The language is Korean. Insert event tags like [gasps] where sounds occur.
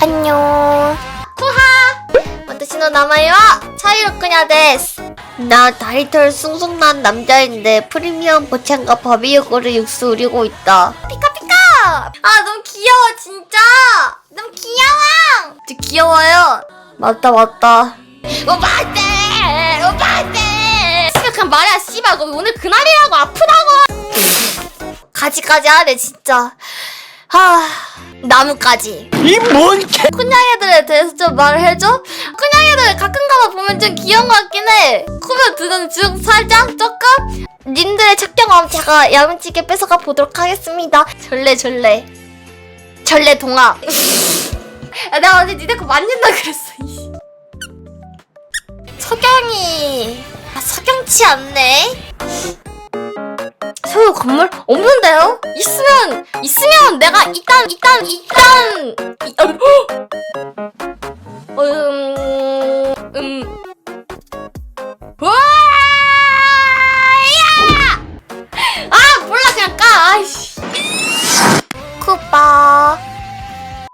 안녕. 쿠하! 와타시노 나마이와 차이로쿠냐 데스. 나 다리털 숭숭 난 남자인데 프리미엄 보창과 바비 요거를 육수 우리고 있다. 피카피카! 아 너무 귀여워 진짜. 너무 귀여워. 저 귀여워요. 맞다 맞다. 오빠한테! 오빠한테! 심각한 말이야 씨발 오늘 그날이라고 아프다고! 가지가지 하네 진짜. 하... 나무까지. 이뭔 개? 큰냥이들에 대해서 좀 말을 해줘? 큰냥이들 가끔 가다 보면 좀 귀여운 것 같긴 해. 크면 드는 중 살짝 조금. 님들의 착경함 제가 야무지게 뺏어가 보도록 하겠습니다. 절레 절레. 절레 동화. [laughs] 아, 내가 어제 니네 거 만진다 그랬어. 이. 석영이. 아 석영치 않네. 건물 없는데요? 있으면 있으면 내가 일단 일단 일단 이- 어, [gasps] 음, 음